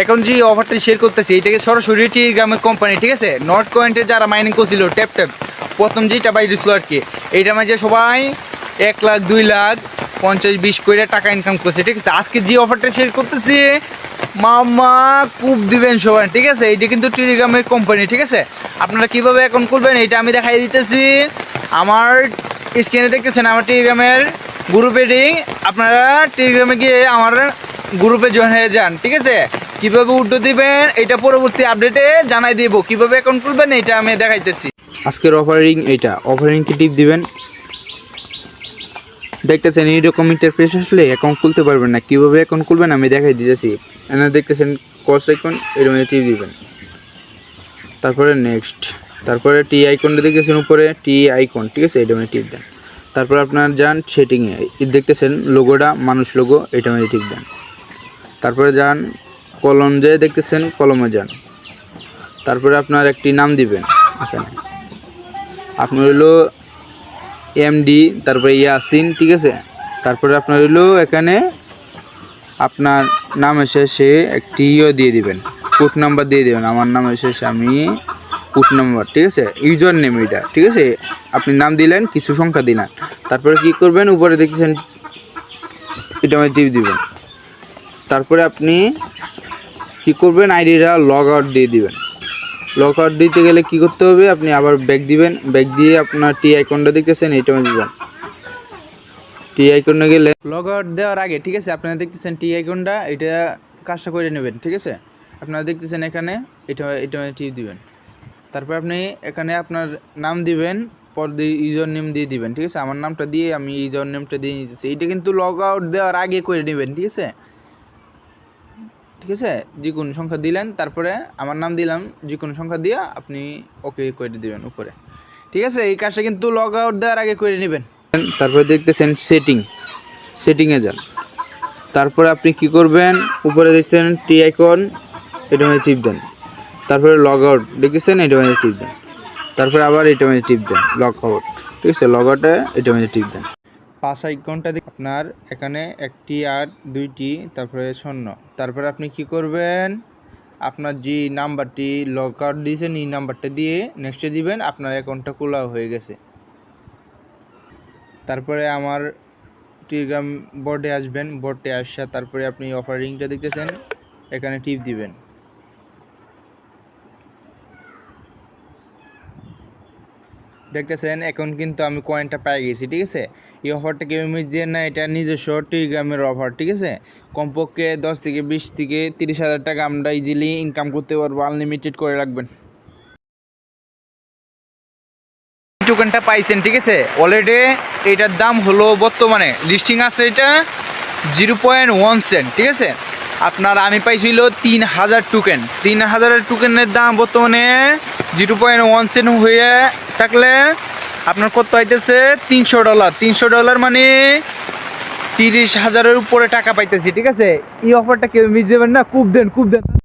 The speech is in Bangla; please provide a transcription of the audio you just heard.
এখন যে অফারটা শেয়ার করতেছি, এটাকে সরাসরি টেলিগ্রামের কোম্পানি ঠিক আছে? নর্থ পয়েন্টে যারা মাইনিং করছিল ট্যাপ ট্যাপ প্রথম যেটা বাইরে ছিল আর কি এইটার মাঝে সবাই এক লাখ, দুই লাখ, পঞ্চাশ, বিশ করে টাকা ইনকাম করছে, ঠিক আছে? আজকে যে অফারটা শেয়ার করতেছি, মামা কূপ দিবেন সবাই, ঠিক আছে? এইটা কিন্তু টেলিগ্রামের কোম্পানি ঠিক আছে? আপনারা কীভাবে অ্যাকাউন্ট করবেন এটা আমি দেখাই দিতেছি। আমার স্ক্রিনে দেখতেছেন, আমার টেলিগ্রামের গ্রুপে লিঙ্ক আপনারা টেলিগ্রামে গিয়ে আমার গ্রুপে জয়েন হয়ে যান, ঠিক আছে? কীভাবে উল্টো দিবেন, এটা পরবর্তী আপডেটে জানাই দিব। কীভাবে অ্যাকাউন্ট করবেন এটা আমি দেখাইতেছি। আজকের অফারিং এটা। অফারিং কি টিপ দিবেন? দেখতেছেন, এইরকম ইন্টারফেস আসলে অ্যাকাউন্ট খুলতে পারবেন না। কীভাবে অ্যাকাউন্ট খুলবেন, আমি দেখাই দিতেছি। এখানে দেখতেছেন কস আইকন এর মধ্যে টিপ দিবেন। তারপরে নেক্সট তারপরে টি আইকনটা দেখতেছেন, উপরে টি আইকন ঠিক আছে? এটা টিপ দেন। তারপর আপনার যান সেটিংয়ে দেখতেছেন লোগোটা মানুষ লোগো এটা টিপ দেন। তারপরে যান কলম যে দেখতেছেন, কলমে যান। তারপরে আপনার একটি নাম দিবেন এখানে। আপনার হলো এমডি তারপরে ইয়াসিন, ঠিক আছে? তারপরে আপনার হলো এখানে আপনার নামের শেষে একটি ইয়ে দিয়ে দিবেন। কোড নাম্বার দিয়ে দিবেন। আমার নামের শেষে আমি কোড নাম্বার, ঠিক আছে? ইউজার নেম এটা, ঠিক আছে? আপনি নাম দিলেন, কিছু সংখ্যা দিলেন। তারপরে কি করবেন? উপরে দেখছেন, এটা আমি টিপ দিবেন। তারপরে আপনি কি করবেন? আইডিটা লগ আউট দিয়ে দিবেন। লগ আউট দিতে গেলে কি করতে হবে? আপনি আবার ব্যাক দিবেন। ব্যাক দিয়ে আপনার টি আইকনটা দেখতেছেন, এইটা মধ্যে যান টি আইকনে গেলে লগ আউট দেওয়ার আগে, ঠিক আছে? আপনারা দেখতেছেন টি আইকনটা এটা কাজটা করে নেবেন, ঠিক আছে? আপনারা দেখতেছেন এখানে, এটা এটা টিপ দিবেন। তারপর আপনি এখানে আপনার নাম দিবেন পর ইউজার নেম দিয়ে দিবেন, ঠিক আছে? আমার নামটা দিয়ে আমি ইউজার নেমটা দিয়ে নিতেছি। এটা কিন্তু লগ আউট দেওয়ার আগে করে নেবেন, ঠিক আছে? ঠিক আছে? যে কোনো সংখ্যা দিলেন, তারপরে আমার নাম দিলাম, যে কোনো সংখ্যা দিয়ে আপনি ওকে করে দিবেন উপরে। ঠিক আছে? এই কাজটা কিন্তু লগ আউট দেওয়ার আগে করে নেবেন। তারপরে দেখতেছেন সেটিং সেটিংয়ে যান। তারপরে আপনি কি করবেন? উপরে দেখতেছেন টি আইকন এটা মধ্যে টিপ দেন। তারপরে লগ আউট দেখতেছেন এটা মধ্যে টিপ দেন। তারপরে আবার এটা মধ্যে টিপ দেন লগ আউট ঠিক আছে? লগ আউটে এটা মধ্যে টিপ দেন। পাঁচ আইকনটা আপনার এখানে একটি আর দুইটি, তারপরে শূন্য। তারপরে আপনি কি করবেন? আপনার যে নাম্বারটি লগ আউট দিয়েছেন, এই নাম্বারটা দিয়ে নেক্সটে দিবেন, আপনার অ্যাকাউন্টটা খোলা হয়ে গেছে। তারপরে আমার টেলিগ্রাম বোর্ডে আসবেন। বোর্ডে আসা, তারপরে আপনি অফারিংটা দেখতেছেন, এখানে টিপ দিবেন। দেখতেছেন, এখন কিন্তু আমি কয়েনটা পেয়ে গেছি, ঠিক আছে? এই অফারটা কেউ মিস দিয়ে না এটা নিজস্ব টেলিগ্রামের অফার ঠিক আছে? কমপক্ষে দশ থেকে বিশ থেকে তিরিশ হাজার টাকা আমরা ইজিলি ইনকাম করতে পারব আনলিমিটেড করে রাখবেন। টোকেনটা পাইছেন, ঠিক আছে? অলরেডি এটার দাম হলো বর্তমানে লিস্টিং আছে এটা জিরো পয়েন্ট ওয়ান সেন্ট ঠিক আছে? আপনার আমি পাইছিল তিন হাজার টোকেন তিন হাজারের টোকেনের দাম বর্তমানে জিরো পয়েন্ট ওয়ান সেন্ট হয়ে থাকলে আপনার কত পাইতেছে তিনশো ডলার। তিনশো ডলার মানে তিরিশ হাজারের উপরে টাকা পাইতেছি, ঠিক আছে? এই অফারটা কেউ মিস দেবেন না খুব দেন খুব দেন।